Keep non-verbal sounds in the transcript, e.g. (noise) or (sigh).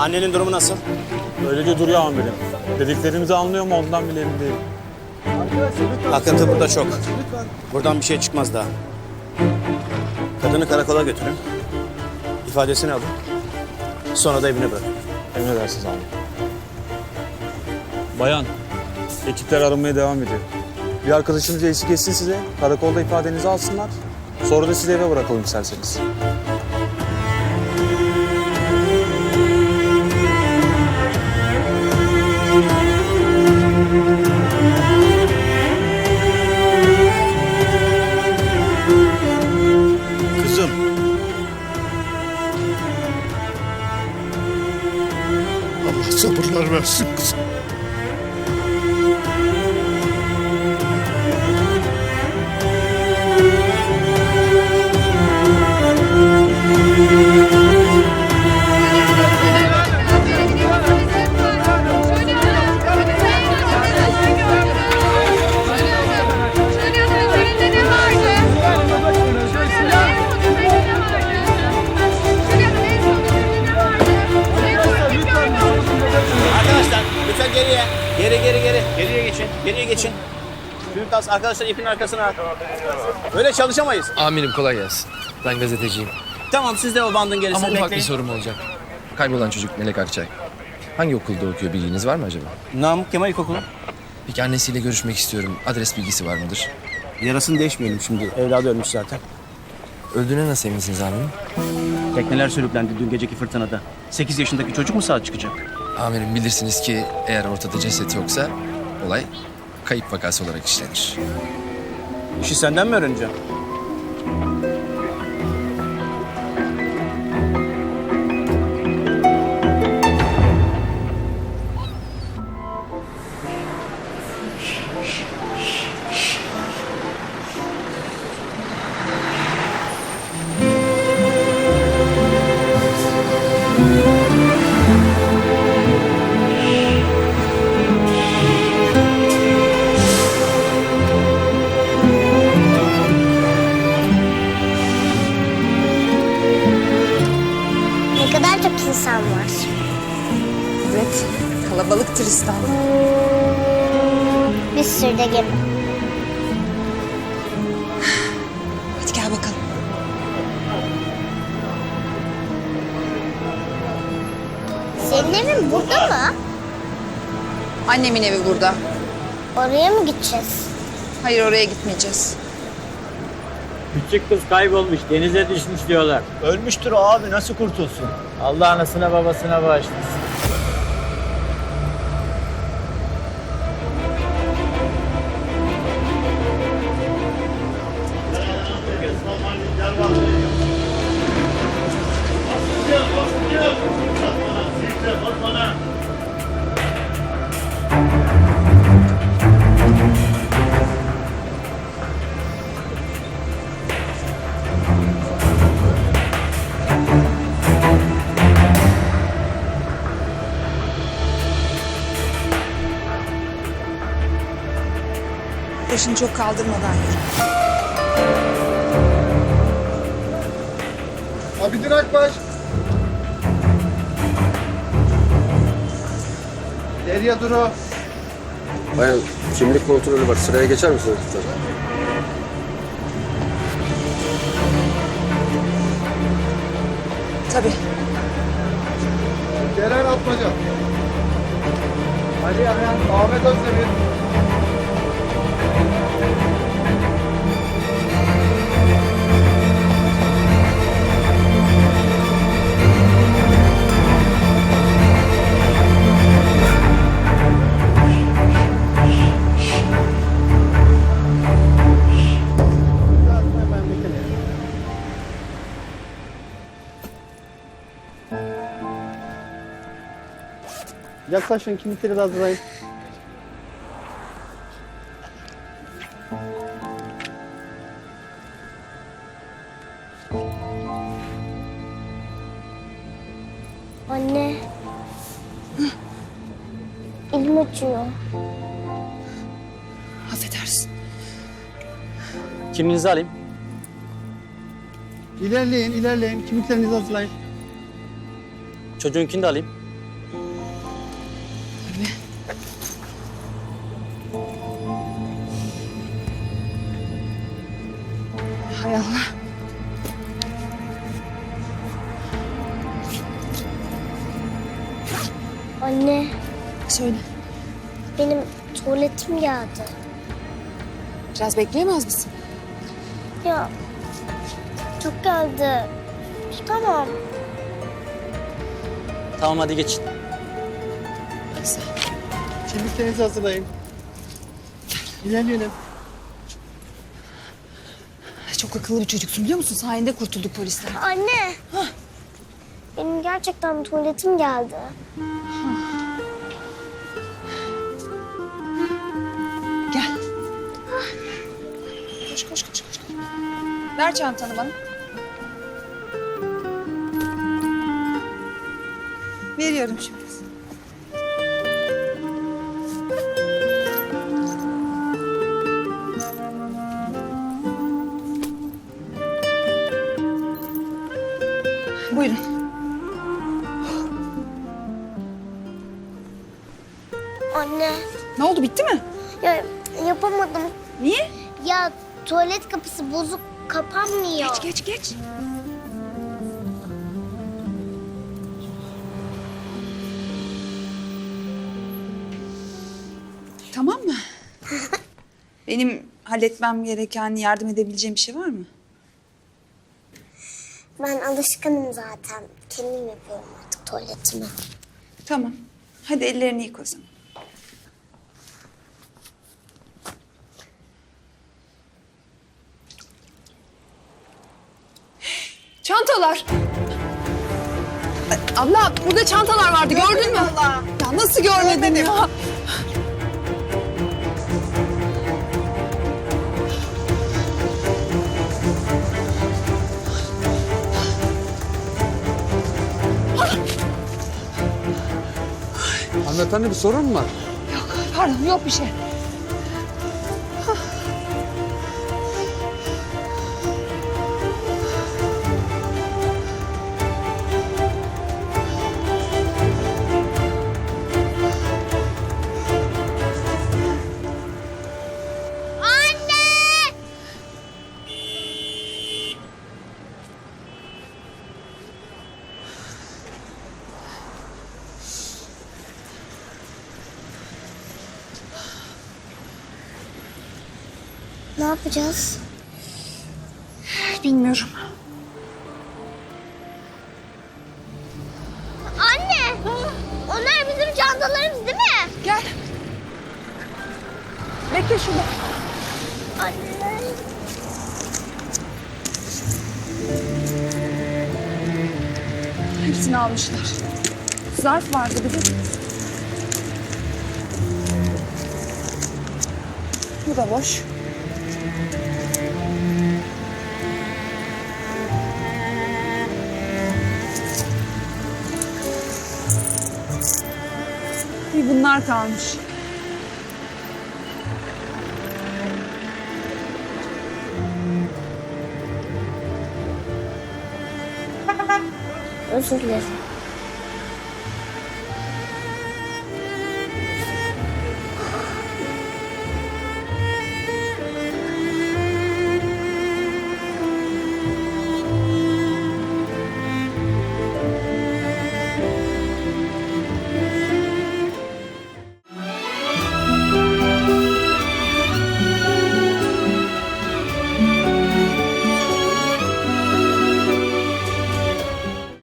Annenin durumu nasıl? Öylece duruyor amirim. Dediklerimizi anlıyor mu ondan bile emin değilim. Akıntı burada çok. Buradan bir şey çıkmaz daha. Kadını karakola götürün. İfadesini alın. Sonra da evine bırakın. Emredersiniz amirim. Bayan, ekipler aramaya devam ediyor. Bir arkadaşımız eşlik etsin size. Karakolda ifadenizi alsınlar. Sonra da sizi eve bırakalım isterseniz. Sabırlar versin kızım. Geri geri geri. Geriye geçin. Geriye geçin. Mümtaz arkadaşlar ipin arkasına at. Böyle çalışamayız. Amirim kolay gelsin. Ben gazeteciyim. Tamam siz de o bandın gerisini Ama ufak bir sorum olacak. Kaybolan çocuk Melek Akçay. Hangi okulda okuyor bilginiz var mı acaba? Namık Kemal İlkokulu. Peki annesiyle görüşmek istiyorum. Adres bilgisi var mıdır? Yarasını değişmeyelim şimdi. Evladı ölmüş zaten. Öldüğüne nasıl eminsiniz amirim? Tekneler sürüklendi dün geceki fırtınada. 8 yaşındaki çocuk mu sağ çıkacak? Amirim bilirsiniz ki eğer ortada ceset yoksa olay kayıp vakası olarak işlenir. İşi senden mi öğreneceğim? Çok insan var. Evet, kalabalıktır İstanbul. Bir sürü de gemi. Hadi gel bakalım. Senin evin burada mı? Annemin evi burada. Oraya mı gideceğiz? Hayır oraya gitmeyeceğiz. Küçük kız kaybolmuş, denize düşmüş diyorlar. Ölmüştür o abi nasıl kurtulsun? Allah anasına babasına bağışlasın. Başını çok kaldırmadan yürü. Abidin Akbaş. Derya Duru. Bayan kimlik kontrolü var. Sıraya geçer misiniz lütfen? Tabii. Ceren Atmaca. Ali Ayhan. Ahmet Özdemir. Yaklaşın kimlikleri de hazırlayın. Anne. Elim acıyor. Affedersin. Kimliğinizi alayım. İlerleyin, ilerleyin. Kimliklerinizi hazırlayın. Çocuğunkini de alayım. Hay Allah. Anne Söyle. benim tuvaletim geldi. Biraz bekleyemez misin? Ya çok geldi. Tamam. Tamam hadi geçin. Güzel. Kimliklerinizi hazırlayın. İlerleyelim. Çok akıllı bir çocuksun biliyor musun? Sayende kurtulduk polisten. Anne. Benim gerçekten tuvaletim geldi. Gel. Koş koş koş koş. Ver çantanı bana. Veriyorum şimdi. Anne. Ne oldu bitti mi? Ya yapamadım. Niye? Ya tuvalet kapısı bozuk kapanmıyor. Geç geç geç. Tamam mı? (laughs) Benim halletmem gereken, yardım edebileceğim bir şey var mı? Ben alışkınım zaten. Kendim yapıyorum artık tuvaletimi. Tamam. Hadi ellerini yık o zaman. Çantalar. Abla burada çantalar vardı gördün mü? Ya nasıl görmedin ya? Hanımefendi bir sorun mu var? Pardon yok bir şey. Ne yapacağız? Bilmiyorum. Anne! Onlar bizim çantalarımız değil mi? Gel. Bekle şurada. Anne. Hepsini almışlar. Zarf vardı bir de. Bu da boş. Bir bunlar kalmış. Özür dilerim.